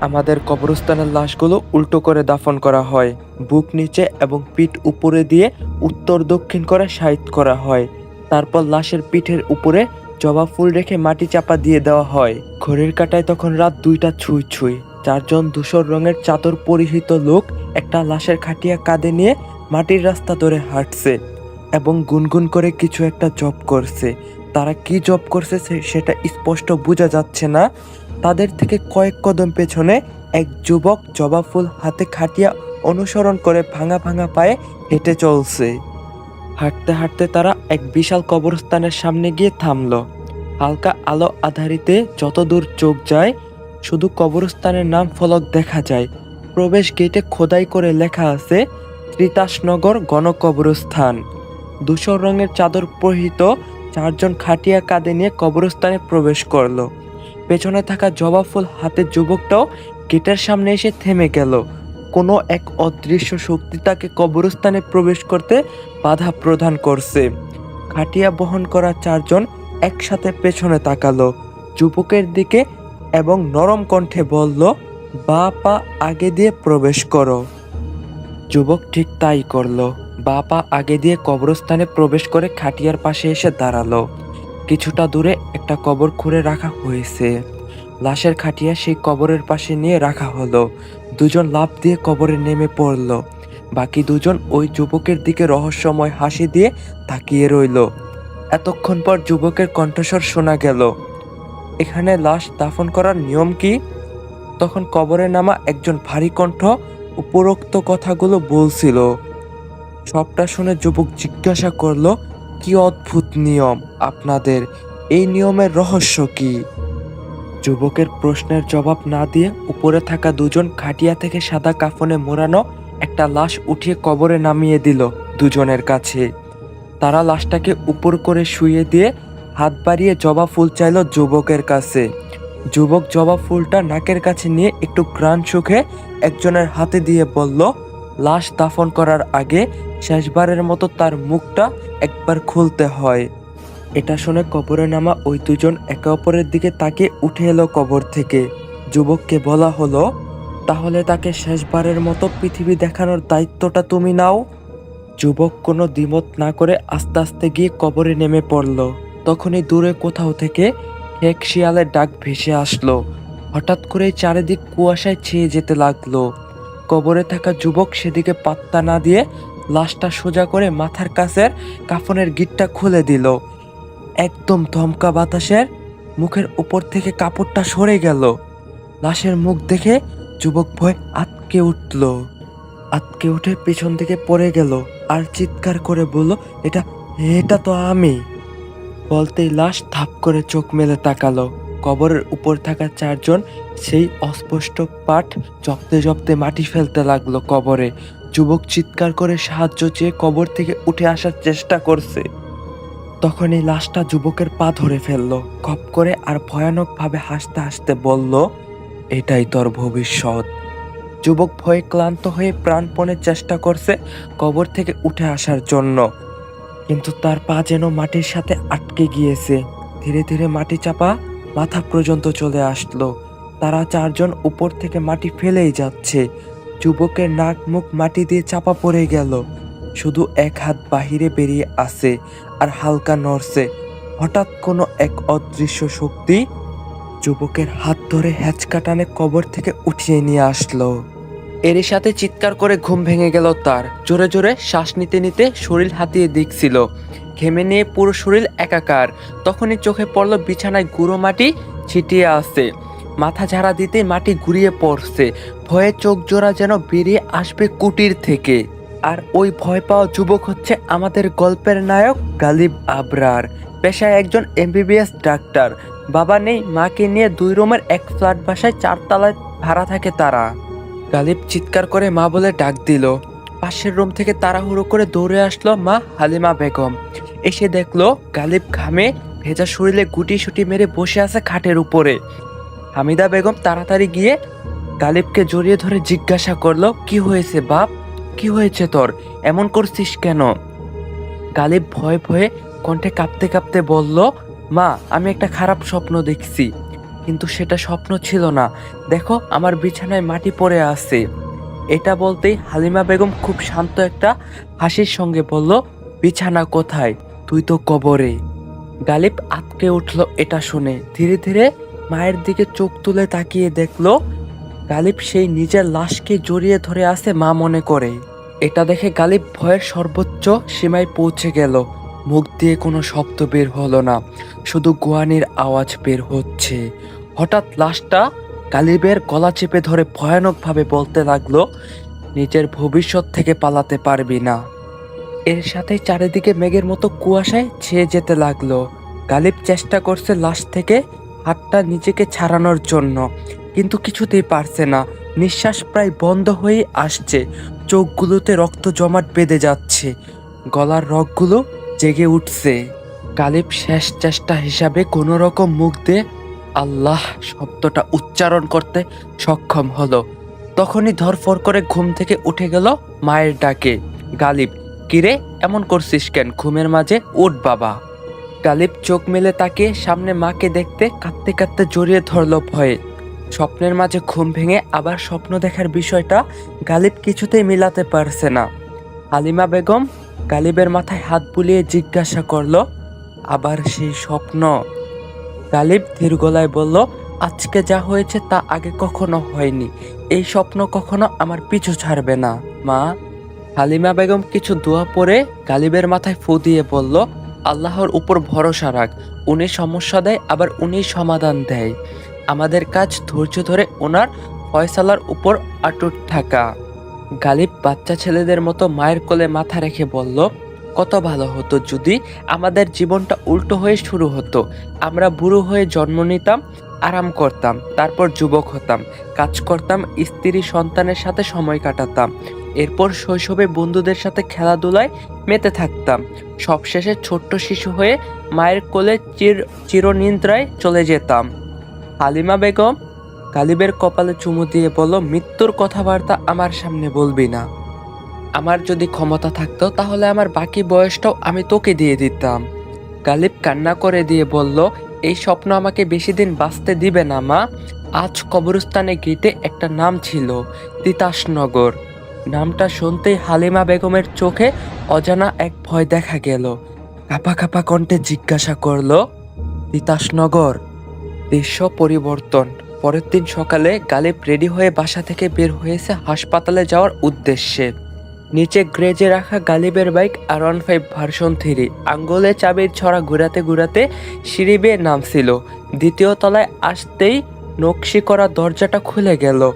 আমাদের কবরস্থানের লাশগুলো উল্টো করে দাফন করা হয়, বুক নিচে এবং পিঠ উপরে দিয়ে উত্তর দক্ষিণ করে সাইড করা হয়। তারপর লাশের পিঠের উপরে জবা ফুল রেখে মাটি চাপা দিয়ে দেওয়া হয়। ঘড়ির কাটায় তখন রাত দুইটা ছুঁই ছুঁই। চারজন ধূসর রঙের চাদর পরিহিত লোক একটা লাশের খাটিয়া কাঁধে নিয়ে মাটির রাস্তা ধরে হাঁটছে এবং গুনগুন করে কিছু একটা জব করছে। তারা কি জব করছে সেটা স্পষ্ট বোঝা যাচ্ছে না। তাদের থেকে কয়েক কদম পেছনে এক যুবক জবা ফুল হাতে খাটিয়া অনুসরণ করে ভাঙা ভাঙা পায়ে হেঁটে চলছে। হাঁটতে হাঁটতে তারা এক বিশাল কবরস্থানের সামনে গিয়ে থামল। হালকা আলো আধারিতে যত দূর চোখ যায়, শুধু কবরস্থানের নাম ফলক দেখা যায়। প্রবেশ গেটে খোদাই করে লেখা আছে, ত্রিতাসনগর গণকবরস্থান। ধূসর রঙের চাদর পরিহিত চারজন খাটিয়া কাঁধে নিয়ে কবরস্থানে প্রবেশ করল। পেছনে থাকা জবা ফুল হাতের যুবকটাও গেটের সামনে এসে থেমে গেল। কোনো এক অদৃশ্য শক্তি তাকে কবরস্থানে প্রবেশ করতে বাধা প্রদান করছে। খাটিয়া বহন করা চারজন একসাথে পেছনে তাকালো। যুবকের দিকে এবং নরম কণ্ঠে বলল, বা পা আগে দিয়ে প্রবেশ করো। যুবক ঠিক তাই করল। বা পা আগে দিয়ে কবরস্থানে প্রবেশ করে খাটিয়ার পাশে এসে দাঁড়াল। কিছুটা দূরে একটা কবর খুঁড়ে রাখা হয়েছে। লাশের খাটিয়া সেই কবরের পাশে নিয়ে রাখা হলো। দুজন লাফ দিয়ে কবরে নেমে পড়ল। বাকি দুজন ওই যুবকের দিকে রহস্যময় হাসি দিয়ে তাকিয়ে রইল। এতক্ষণ পর যুবকের কণ্ঠস্বর শোনা গেল, এখানে লাশ দাফন করার নিয়ম কি? তখন কবরে নামা একজন ভারী কণ্ঠ উপরোক্ত কথাগুলো বলছিল। সবটা শুনে যুবক জিজ্ঞাসা করল কি অদ্ভুত নিয়ম আপনাদের? এই নিয়মের রহস্য কি? যুবকের প্রশ্নের জবাব না দিয়ে উপরে থাকা দুজন খাটিয়া থেকে সাদা কাফনে মোড়ানো একটা লাশ উঠিয়ে কবরে নামিয়ে দিল দুজনের কাছে। তারা লাশটাকে উপর করে শুয়ে দিয়ে হাত বাড়িয়ে জবা ফুল চাইল যুবকের কাছে। যুবক জবা ফুলটা নাকের কাছে নিয়ে একটু গ্রান সুখে একজনের হাতে দিয়ে বলল লাশ দাফন করার আগে শেষবারের মতো তার মুখটা একবার খুলতে হয়। এটা শুনে কবরে নামা ওই দুজন একে অপরের দিকে তাকে উঠে এলো কবর থেকে। যুবককে বলা হলো, তাহলে তাকে শেষবারের মতো পৃথিবী দেখানোর দায়িত্বটা তুমি নাও। যুবক কোনো দ্বিমত না করে আস্তে আস্তে গিয়ে কবরে নেমে পড়ল। তখনই দূরে কোথাও থেকে এক শিয়ালের ডাক ভেসে আসলো। হঠাৎ করে চারিদিক কুয়াশায় ছেয়ে যেতে লাগল। কবরে থাকা যুবক সেদিকে পাত্তা না দিয়ে লাশটা সোজা করে মাথার কাছের কাফনের গিটটা খুলে দিল। একদম ধমকা বাতাসের মুখের উপর থেকে কাপড়টা সরে গেল। লাশের মুখ দেখে যুবক ভয় আতকে উঠল। আতকে উঠে পেছন দিকে পড়ে গেল আর চিৎকার করে বলল, এটা এটা তো আমি। বলতেই লাশ থাপ করে চোখ মেলে তাকালো। কবরের উপর থাকা চারজন সেই অস্পষ্ট পাঠ জপতে জপতে মাটি ফেলতে লাগল কবরে। যুবক চিৎকার করে সাহায্য চেয়ে কবর থেকে উঠে আসার চেষ্টা করছে। তখন এই লাশটা যুবকের পা ধরে ফেলল, খপ করে আর ভয়ানকভাবে হাসতে হাসতে বলল, এটাই তোর ভবিষ্যৎ। যুবক ভয়ে ক্লান্ত হয়ে প্রাণপণে চেষ্টা করছে কবর থেকে উঠে আসার জন্য। কিন্তু তার পা যেন মাটির সাথে আটকে গিয়েছে। ধীরে ধীরে মাটি চাপা মাথা পর্যন্ত চলে আসলো। তারা চারজন উপর থেকে মাটি ফেলেই যাচ্ছে। যুবকের নাক মুখ মাটি দিয়ে চাপা পড়ে গেল। শুধু এক হাত বাহিরে বেরিয়ে আসে আর হালকা নড়ছে। হঠাৎ কোনো এক অদৃশ্য শক্তি যুবকের হাত ধরে হ্যাচকা টানে কবর থেকে উঠিয়ে নিয়ে আসলো। এরই সাথে চিৎকার করে ঘুম ভেঙে গেল তার। জোরে জোরে শ্বাস নিতে নিতে শরীর হাতিয়ে দেখছিল। ঘেমে নিয়ে পুরো শরীর একাকার। তখনই চোখে পড়ল বিছানায় গুঁড়ো মাটি ছিটিয়ে আসে মাথা ঝাড়া দিতে মাটি ঘুরিয়ে পড়ছে। ভয়ে চোখ জোড়া যেন বেরিয়ে আসবে কুটির থেকে। আর ওই ভয় পাওয়া যুবক হচ্ছে আমাদের গল্পের নায়ক গালিব আবরার। পেশায় একজন এমবিবিএস ডাক্তার। বাবা নেই, মাকে নিয়ে দুই রুমের এক ফ্ল্যাট বাসায় চারতলায় ভাড়া থাকে তারা। গালিব চিৎকার করে মা বলে ডাক দিল। পাশের রুম থেকে তাড়াহুড়ো করে দৌড়ে আসলো মা হালিমা বেগম। এসে দেখল গালিব ঘামে ভেজা শরীরে গুটি সুটি মেরে বসে আছে খাটের উপরে। হামিদা বেগম তাড়াতাড়ি গিয়ে গালিবকে জড়িয়ে ধরে জিজ্ঞাসা করল, কি হয়েছে বাপ? কি হয়েছে তোর? এমন করছিস কেন? গালিব ভয়ে ভয়ে কণ্ঠে কাঁপতে কাঁপতে বলল, মা, আমি একটা খারাপ স্বপ্ন দেখছি। কিন্তু সেটা স্বপ্ন ছিল না। দেখো, আমার বিছানায় মাটি পড়ে আছে। এটা বলতেই হালিমা বেগম খুব শান্ত একটা হাসির সঙ্গে বলল, বিছানা কোথায়? তুই তো কবরে। গালিব আতকে উঠল এটা শুনে। ধীরে ধীরে মায়ের দিকে চোখ তুলে তাকিয়ে দেখল, গালিব সেই নিজের লাশকে জড়িয়ে ধরে আছে মা মনে করে। এটা দেখে গালিব ভয়ের সর্বোচ্চ সীমায় পৌঁছে গেল। মুখ দিয়ে কোনো শব্দ বের হলো না, শুধু গোয়ানির আওয়াজ বের হচ্ছে। হঠাৎ লাশটা গালিবের গলা চেপে ধরে ভয়ানকভাবে বলতে লাগল, নিজের ভবিষ্যৎ থেকে পালাতে পারবি না। এর সাথে চারিদিকে মেঘের মতো কুয়াশায় ছেয়ে যেতে লাগল। গালিব চেষ্টা করছে লাশ থেকে হাতটা নিজেকে ছাড়ানোর জন্য, কিন্তু কিছুতেই পারছে না। নিঃশ্বাস প্রায় বন্ধ হয়ে আসছে, চোখগুলোতে রক্ত জমাট বেঁধে যাচ্ছে, গলার রগগুলো জেগে উঠছে। গালিব শেষ চেষ্টা হিসাবে কোনো রকম মুখ দিয়ে আল্লাহ শব্দটা উচ্চারণ করতে সক্ষম হলো। তখনই ধরফর করে ঘুম থেকে উঠে গেল মায়ের ডাকে, গালিব কিরে এমন করছিস কেন? ঘুমের মাঝে উঠ বাবা। গালিব চোখ মেলে তাকে সামনে মাকে দেখতে কাঁদতে কাঁদতে জড়িয়ে ধরলো ভয়ে। স্বপ্নের মাঝে ঘুম ভেঙে আবার স্বপ্ন দেখার বিষয়টা গালিব কিছুতেই মিলাতে পারছে না। হালিমা বেগম গালিবের মাথায় হাত বুলিয়ে জিজ্ঞাসা করল, আবার সেই স্বপ্ন? গালিব ধীর গলায় বলল, আজকে যা হয়েছে তা আগে কখনো হয়নি। এই স্বপ্ন কখনো আমার পিছু ছাড়বে না। মা হালিমা বেগম কিছু দোয়া পরে গালিবের মাথায় ফু দিয়ে বলল, আল্লাহর উপর ভরসা রাখ। উনি সমস্যা দেয়, আবার উনি সমাধান দেয়। আমাদের কাজ ধৈর্য ধরে ওনার ফয়সালার উপর আটুট থাকা। গালিব বাচ্চা ছেলেদের মতো মায়ের কোলে মাথা রেখে বলল কত ভালো হতো যদি আমাদের জীবনটা উল্টো হয়ে শুরু হতো। আমরা বুড়ো হয়ে জন্ম নিতাম, আরাম করতাম, তারপর যুবক হতাম, কাজ করতাম, স্ত্রী সন্তানের সাথে সময় কাটাতাম, এরপর শৈশবে বন্ধুদের সাথে খেলাধুলায় মেতে থাকতাম। সবশেষে ছোট্ট শিশু হয়ে মায়ের কোলে চির চিরনিন্দ্রায় চলে যেতাম। হালিমা বেগম, গালিবের কপালে চুমু দিয়ে বলল, মৃত্যুর কথাবার্তা আমার সামনে বলবি না। আমার যদি ক্ষমতা থাকতো, তাহলে আমার বাকি বয়সটাও আমি তোকে দিয়ে দিতাম। গালিব কান্না করে দিয়ে বলল, এই স্বপ্ন আমাকে বেশি দিন বাঁচতে দিবে না, মা। আজ কবরস্থানে গেটে একটা নাম ছিল, তিতাসনগর। নামটা শুনতেই হালিমা বেগমের চোখে অজানা এক ভয় দেখা গেল। কাপা কাপা কণ্ঠে জিজ্ঞাসা করল, তিতাসনগর দৃশ্য পরিবর্তন। পরের দিন সকালে গালিব রেডি হয়ে বাসা থেকে বের হয়েছে হাসপাতালে যাওয়ার উদ্দেশ্যে। নিচে গ্রেজে রাখা গালিবের bike R one five version three. আঙ্গুলে চাবির ছড়া ঘুরাতে ঘুরাতে সিঁড়ি বেয়ে নামছিল। দ্বিতীয় তলায় আসতেই নকশি করা দরজাটা খুলে গেল।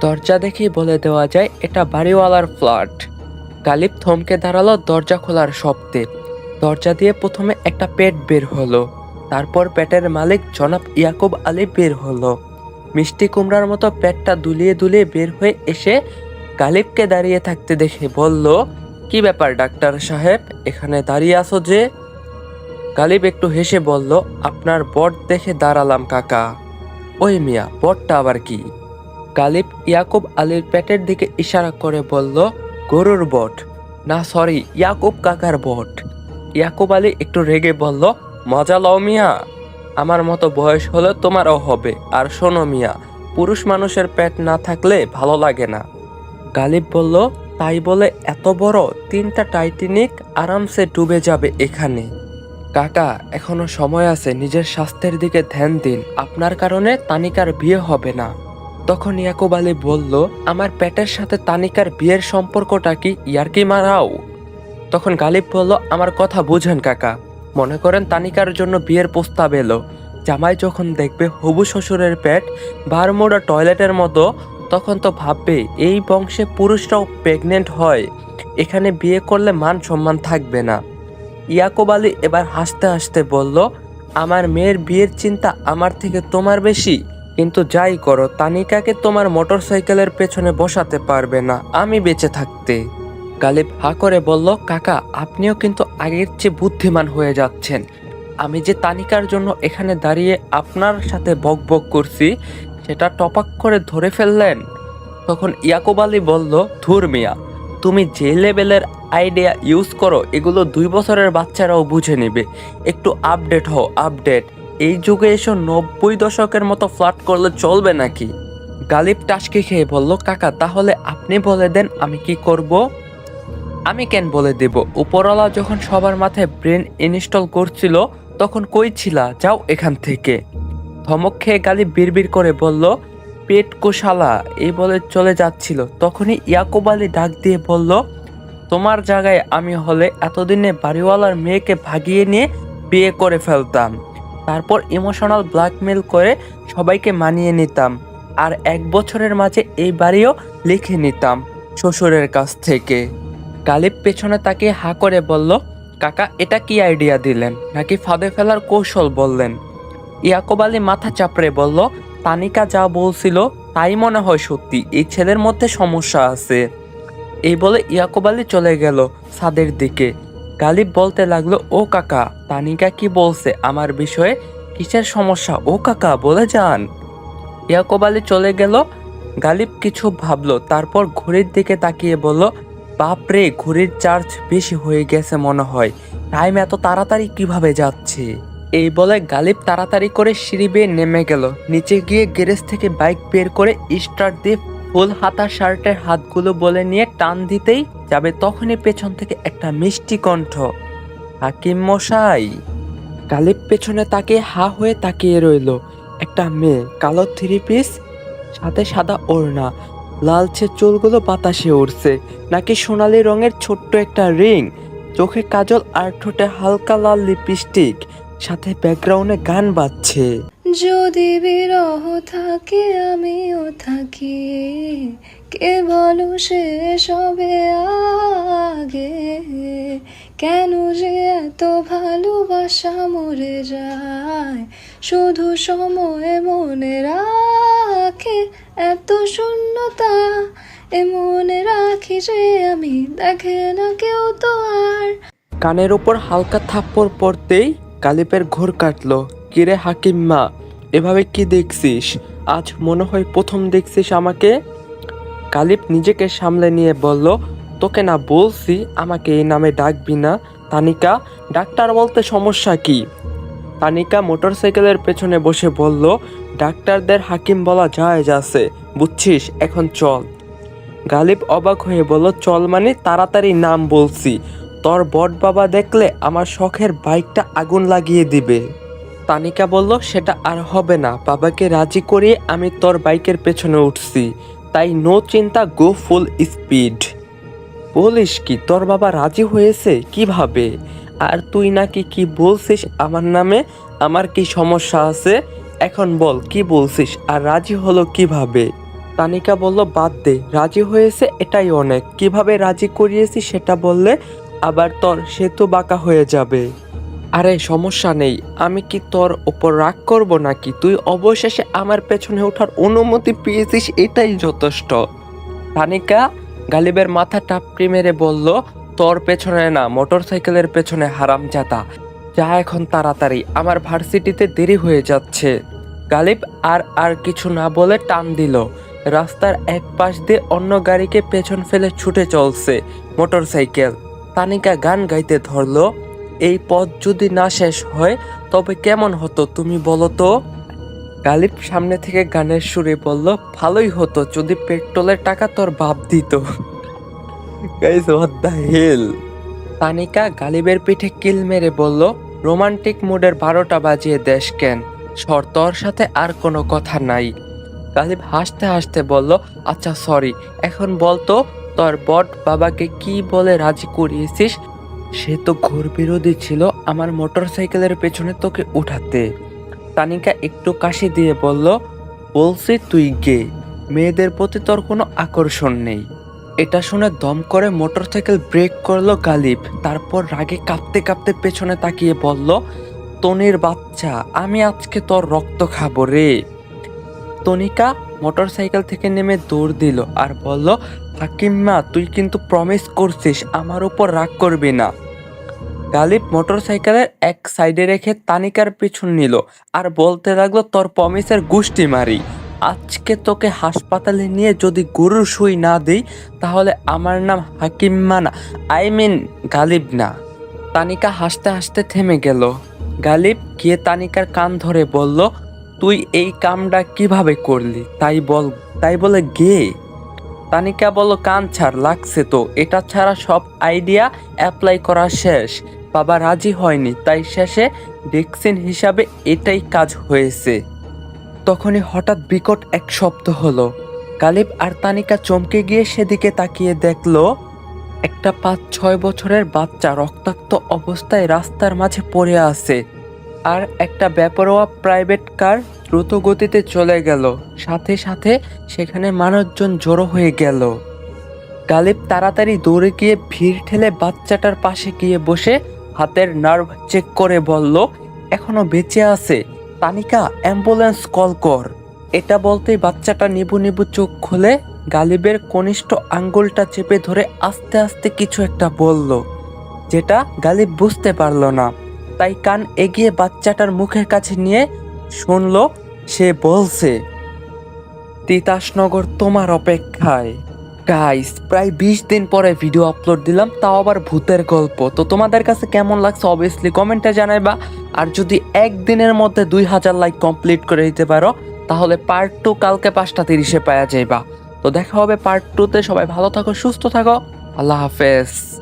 দরজা দেখেই বলে দেওয়া যায়, এটা বাড়িওয়ালার ফ্ল্যাট। গালিব থমকে দাঁড়াল দরজা খোলার শব্দে। দরজা দিয়ে প্রথমে একটা পেট বের হলো। তারপর পেটের মালিক জনাব ইয়াকুব আলী বের হলো। মিষ্টি কুমড়ার মতো পেটটা দুলিয়ে দুলিয়ে বের হয়ে এসে গালিবকে দাঁড়িয়ে থাকতে দেখে বলল, কি ব্যাপার, ডাক্তার সাহেব? এখানে দাঁড়িয়ে আছো যে? গালিব একটু হেসে বলল, আপনার বট দেখে দাঁড়ালাম, কাকা। ওই মিয়া, বটটা আবার কি? গালিব ইয়াকুব আলীর পেটের দিকে ইশারা করে বলল, গরুর বট। না, সরি, ইয়াকুব কাকার বট। ইয়াকুব আলী একটু রেগে বলল, মজা লও মিয়া। আমার মতো বয়স হলে তোমারও হবে। আর শোনো মিয়া, পুরুষ মানুষের পেট না থাকলে ভালো লাগে না। গালিব বলল, তাই বলে এত বড় তিনটা টাইটানিক আরামসে ডুবে যাবে এখানে। কাকা, এখনও সময় আছে, নিজের স্বাস্থ্যের দিকে ধ্যান দিন। আপনার কারণে তানিকার বিয়ে হবে না। তখন ইয়াকুব আলী বলল, আমার পেটের সাথে তানিকার বিয়ের সম্পর্কটা কি ইয়ারকি মারাও? তখন গালিব বলল, আমার কথা বুঝেন কাকা। মনে করেন তানিকার জন্য বিয়ের প্রস্তাব এলো। জামাই যখন দেখবে হবু শ্বশুরের পেট বারমোড়া টয়লেটের মতো তখন তো ভাববে, এই বংশে পুরুষরাও প্রেগনেন্ট হয়। এখানে বিয়ে করলে মান সম্মান থাকবে না। ইয়াকুব আলী এবার হাসতে হাসতে বলল, আমার মেয়ের বিয়ের চিন্তা আমার থেকে তোমার বেশি। কিন্তু যাই করো, তানিকাকে তোমার মোটর সাইকেলের পেছনে বসাতে পারবে না, আমি বেঁচে থাকতে। গালিব হা করে বলল, কাকা, আপনিও কিন্তু আগের চেয়ে বুদ্ধিমান হয়ে যাচ্ছেন। আমি যে তানিকার জন্য এখানে দাঁড়িয়ে আপনার সাথে বক বক করছি সেটা টপাক করে ধরে ফেললেন? তখন ইয়াকুব আলী বলল, ধুর মিয়া, তুমি যে লেভেলের আইডিয়া ইউজ করো, এগুলো দুই বছরের বাচ্চারাও বুঝে নেবে। একটু আপডেট হও আপডেট এই যুগে এসো নব্বই দশকের মতো ফ্লাট করলে চলবে নাকি? গালিব টাসকে খেয়ে বলল, কাকা, তাহলে আপনি বলে দেন আমি কি করব? আমি কেন বলে দেব? উপরওয়ালা যখন সবার মাথায় ব্রেন ইনস্টল করছিল, তখন কই ছিলা? যাও এখান থেকে। ধমক খেয়ে গালি বিড়বিড় করে বলল, পেট কোশালা। এই বলে চলে যাচ্ছিল। তখনই ইয়াকুব আলী ডাক দিয়ে বলল, তোমার জায়গায় আমি হলে এতদিনে বাড়িওয়ালার মেয়েকে ভাগিয়ে নিয়ে বিয়ে করে ফেলতাম। তারপর ইমোশনাল ব্ল্যাকমেল করে সবাইকে মানিয়ে নিতাম। আর এক বছরের মাঝে এই বাড়িও লিখে নিতাম শ্বশুরের কাছ থেকে। গালিব পেছনে তাকে হা করে বলল, কাকা, এটা কি আইডিয়া দিলেন? নাকি ফাঁদে ফেলার কৌশল বললেন? ইয়াকুব আলী মাথা চাপড়ে বলল, তানিকা যা বলছিল তাই মনে হয় সত্যি, এই ছেলের মধ্যে সমস্যা আছে। এই বলে ইয়াকুব আলী চলে গেল ছাদের দিকে। গালিব বলতে লাগল, ও কাকা, তানিকা কি বলছে? আমার বিষয়ে কিসের সমস্যা? ও কাকা, বলে যান। ইয়াকুব আলী চলে গেল। গালিব কিছু ভাবলো, তারপর ঘড়ির দিকে তাকিয়ে বলল বাপরে ঘড়ির চার্জ বেশি হয়ে গেছে মনে হয়। টাইম এত তাড়াতাড়ি কীভাবে যাচ্ছে? এই বলে গালিব তাড়াতাড়ি করে সিঁড়ি বেয়ে নেমে গেল। নিচে গিয়ে গ্যারেজ থেকে বাইক বের করে স্টার্ট দিয়ে ফুল হাতা শার্টের হাতগুলো বলে নিয়ে টান দিতেই যাবে তখনই পেছন থেকে একটা মিষ্টি কণ্ঠ, হাকিম মশাই। গালিব পেছনে তাকিয়ে হা হয়ে তাকিয়ে রইল। একটা মেয়ে, কালো থ্রি পিস, সাথে সাদা ওড়না, লালচে চুলগুলো বাতাসে উড়ছে, নাকি সোনালি রঙের ছোট্ট একটা রিং, চোখে কাজল আর ঠোঁটে হালকা লাল লিপস্টিক। সাথে ব্যাকগ্রাউন্ডে গান বাজছে। যদি বিরহ থাকে আমিও থাকি। কে বলো সে সবে আগে? কেন যে এত ভালোবাসা মরে যায়? শুধু সময় মনে রাখে এত শূন্যতা। এ মনে রাখি যে আমি দেখে না কেউ তো আর। কানের ওপর হালকা থাপ্পড় পড়তেই গালিবের ঘোর কাটলো। কিরে হাকিম মা, এভাবে কি দেখছিস? আজ মনে হয় প্রথম দেখছিস আমাকে? গালিব নিজেকে সামলে নিয়ে বলল, তোকে না বলছি, আমাকে এই নামে ডাকবি না। তানিকা, ডাক্তার বলতে সমস্যা কি? তানিকা মোটরসাইকেলের পেছনে বসে বলল, ডাক্তারদের হাকিম বলা যায় আছে, বুঝছিস? এখন চল। গালিব অবাক হয়ে বলল, চল মানে তাড়াতাড়ি নাম বলছি। তোর বট বাবা দেখলে আমার শখের বাইকটা আগুন লাগিয়ে দিবে। তানিকা বলল, সেটা আর হবে না। বাবাকে রাজি করিয়ে আমি তোর বাইকের পেছনে উঠছি। তাই নো চিন্তা, গো ফুল স্পিড। বলিস কি, তোর বাবা রাজি হয়েছে? কীভাবে? আর তুই নাকি কি বলছিস আমার নামে? আমার কি সমস্যা আছে? এখন বল, কি বলছিস? আর রাজি হলো কীভাবে? তানিকা বলল, বাদ দে, রাজি হয়েছে এটাই অনেক। কীভাবে রাজি করিয়েছি সেটা বললে আবার তোর সেতু বাঁকা হয়ে যাবে। আরে, সমস্যা নেই। আমি কি তোর ওপর রাগ করব নাকি? তুই অবশেষে আমার পেছনে ওঠার অনুমতি পেয়েছিস, এটাই যথেষ্ট। তানিকা গালিবের মাথা টাপড়ি মেরে বলল, তোর পেছনে না মোটর সাইকেলের পেছনে হারাম জাতা। যা এখন তাড়াতাড়ি। আমার ভার্সিটিতে দেরি হয়ে যাচ্ছে। গালিব আর আর কিছু না বলে টান দিল। রাস্তার এক পাশ দিয়ে অন্য গাড়িকে পেছন ফেলে ছুটে চলছে মোটরসাইকেল। তানিকা গান গাইতে ধরলো এই পথ যদি না শেষ হয় তবে কেমন হতো তুমি বলো তো? গালিব সামনে থেকে গানের সুরে বলল ভালোই হতো যদি পেট্রোলের টাকা তোর বাপ দিত। Guys what the hell Tanika গালিবের পিঠে কিল মেরে বলল রোমান্টিক মুডের বারোটা বাজিয়ে দেশ কেন? সর তোর সাথে আর কোনো কথা নাই। গালিব হাসতে হাসতে বলল আচ্ছা সরি এখন বলতো তোর বট বাবাকে কি বলে রাজি করিয়েছিস? সে তো ঘোর বিরোধী ছিল, আমার মোটর সাইকেলের পেছনে তোকে উঠাতে। তানিকা একটু কাশি দিয়ে বলল, বলছি তুই গে মেয়েদের প্রতি তোর কোনো আকর্ষণ নেই। এটা শুনে দম করে মোটর সাইকেল ব্রেক করল গালিব, তারপর রাগে কাঁপতে কাঁপতে পেছনে তাকিয়ে বলল, তনির বাচ্চা, আমি আজকে তোর রক্ত খাব রে। তনিকা মোটরসাইকেল থেকে নেমে দৌড় দিল আর বলল হাকিম্মা তুই কিন্তু প্রমিস করছিস, আমার উপর রাগ করবি না। গালিব মোটরসাইকেলের এক সাইডে রেখে তানিকার পিছন নিল আর বলতে লাগল, তোর প্রমিসের গুষ্টি মারি। আজকে তোকে হাসপাতালে নিয়ে যদি গরুর সুই না দিই, তাহলে আমার নাম হাকিম্মা না, আই মিন গালিব না। তানিকা হাসতে হাসতে থেমে গেল। গালিব গিয়ে তানিকার কান ধরে বলল তুই এই কামটা কীভাবে করলি? তাই বল, তাই বলে গে। তানিকা বলল, কান ছাড়, লাগছে তো। এটা ছাড়া সব আইডিয়া অ্যাপ্লাই করা শেষ। বাবা রাজি হয়নি, তাই শেষে ভ্যাকসিন হিসাবে এটাই কাজ হয়েছে। তখনই হঠাৎ বিকট এক শব্দ হলো। গালিব আর তানিকা চমকে গিয়ে সেদিকে তাকিয়ে দেখল, একটা পাঁচ ছয় বছরের বাচ্চা রক্তাক্ত অবস্থায় রাস্তার মাঝে পড়ে আছে। আর একটা বেপরোয়া প্রাইভেট কার দ্রুত গতিতে চলে গেল। সাথে সাথে সেখানে মানুষজন জড়ো হয়ে গেল। গালিব তাড়াতাড়ি দৌড়ে গিয়ে ভিড় ঠেলে বাচ্চাটার পাশে গিয়ে বসে হাতের নার্ভ চেক করে বলল, এখনও বেঁচে আছে। তানিকা, অ্যাম্বুলেন্স কল কর। এটা বলতেই বাচ্চাটা নিবু নিবু চোখ খুলে গালিবের কনিষ্ঠ আঙ্গুলটা চেপে ধরে আস্তে আস্তে কিছু একটা বলল, যেটা গালিব বুঝতে পারল না। তাই কান এগিয়ে বাচ্চাটার মুখের কাছে নিয়ে শুনলো, সে বলছে, তিতাসনগর তোমার অপেক্ষায়। গাইস প্রায় বিশ দিন পরে ভিডিও আপলোড দিলাম, তাও আবার ভূতের গল্প। তো তোমাদের কাছে কেমন লাগছে অবভিয়াসলি কমেন্টে জানাইবা। আর যদি একদিনের মধ্যে দুই হাজার লাইক কমপ্লিট করে দিতে পারো, তাহলে পার্ট টু কালকে পাঁচটা তিরিশে পাওয়া যাইবা। তো দেখা হবে পার্ট টুতে সবাই ভালো থাকো, সুস্থ থাকো। আল্লাহ হাফেজ।